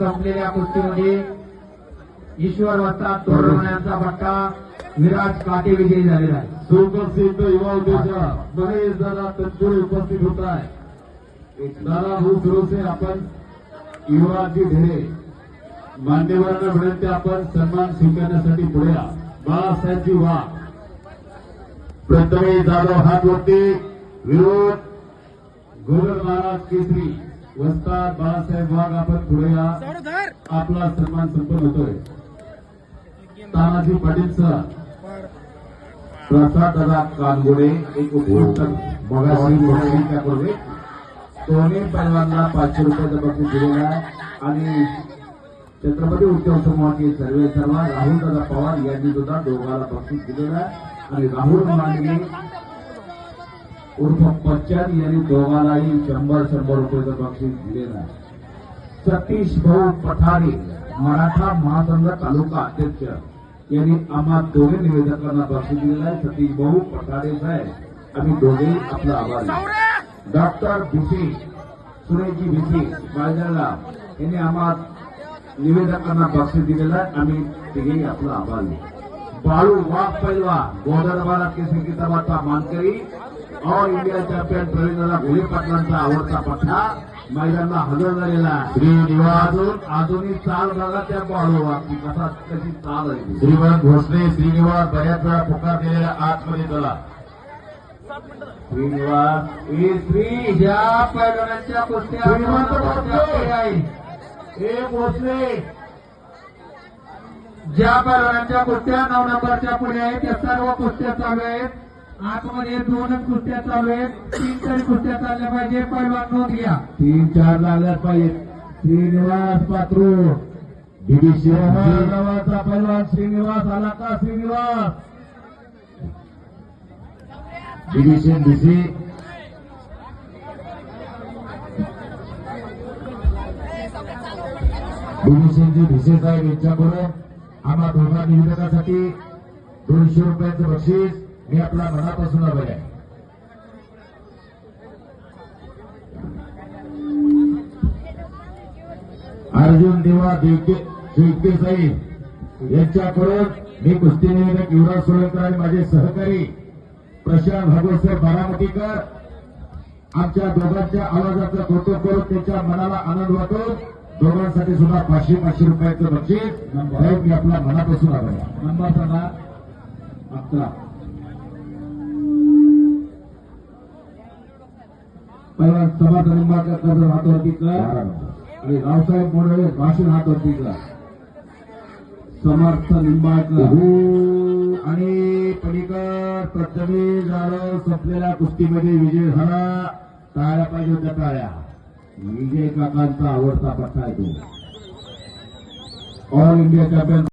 संपलेल्या कुस्तीमध्ये ईश्वर वस्ता तोरणा पट्टा विराज काटे विजयी झालेला आहे. सुप्रसिद्ध युवा उद्योजक बरेच दादा तत्पुरे उपस्थित होत आहे दादा हो सुरू आपण युवराजी ढेरे मान्यवरांना विनंती आपण सन्मान स्वीकारण्यासाठी पुढे या. बाळासाहेबजी वा प्रथमेश जाधव हात वरती. विरोध गोगर महाराज केसरी. वस्ताद बाळासाहेब वाघ आपण पुढे या. आपला सन्मान संपन्न होतोय. तानाजी पाटील सर प्रसाद दादा कानगुडे एक उपयुक्त मगाशी बक्षीस त्यापूर्वी. दोन्ही पैलवानला पाचशे रुपयाचं बक्षीस दिलेलं आहे. आणि छत्रपती उद्योग समूहाचे सर्वे सर्व राहुल दादा पवार यांनी सुद्धा दोघाला बक्षीस दिलेलं आहे. आणि राहुल मांडगे उर्फ बच्चन यांनी दोघालाही शंभर शंभर रुपयाचं बक्षीस दिलेलं आहे सतीश भाऊ पठारे मराठा महासंघ तालुका अध्यक्ष. यांनी आम्हा दोघे निवेदकांना बक्षीस दिलेलं आहे. सतीश भाऊ पठारे साहेब आम्ही दोघेही आपला आभार डॉक्टर भिसे सुरेजी भिसे बाळजळगाव यांनी आम्हा निवेदकांना बक्षीस दिलेलं आहे. आम्ही तिघेही आपला आभार बाळू वाघ पैलवा गोदरबाला केसरी किताबाचा मानकरी. ऑल इंडिया चॅम्पियन प्रवीणदादा घोले पाटलांचा आवडता पठ्ठा मैदानाला हजर झालेला. श्रीनिवास. अजूनही चाल बघा त्या की कसा कशी चाल आहे भोसले श्रीनिवास बऱ्याच वेळा पुकार आतमध्ये चला. श्रीनिवास हे श्री ज्या पैलवानांच्या कुस्त्या. हे भोसले! ज्या पैलवानांच्या कुस्त्या नऊ नंबरच्या पुढे आहेत त्या सर्व कुस्त्या चालू आहेत. आतमध्ये दोनच कुस्त्या चालू आहेत तीन तरी कुस्त्या चालल्या पाहिजे पैलवान नोंद घ्या तीन चार लागल्याच पाहिजे श्रीनिवास पात्रू। बीबीसी नावाचा पैलवान श्रीनिवास आला का श्रीनिवास बीबीसी बीसी बीबीसीची भिसे साहेब यांच्याकडून आम्हा दोघा निवेदकासाठी दोनशे रुपयाचं बक्षीस। मी आपला मनापासून आभार आहे अर्जुन देवा देवके देवके साहेब यांच्याकडून मी कुस्ती निवेदक युवराज सोळंकर आणि माझे सहकारी प्रशांत भागवतसर बारामतीकर आमच्या दोघांच्या आवाजाचं कौतुक करून त्यांच्या मनाला आनंद वाटून दोघांसाठी सुद्धा पाचशे पाचशे रुपयाचं बक्षीस. मी आपला मनापासून आभार आहे नंबर सांगा. अकरा पैलवान समाधान निंबाळकर हातवरती कर. आणि रावसाहेब मोडळे भाषण हातवरती कर समर्थ निंबाळकर. उहू. आणि पलीकर प्रथमेश जाधव संपलेल्या कुस्तीमध्ये विजय झाला. टाळ्या पाहिजे होत्या टाळ्या. विजय काकांचा आवडता पट्टा आहे तो. All India champion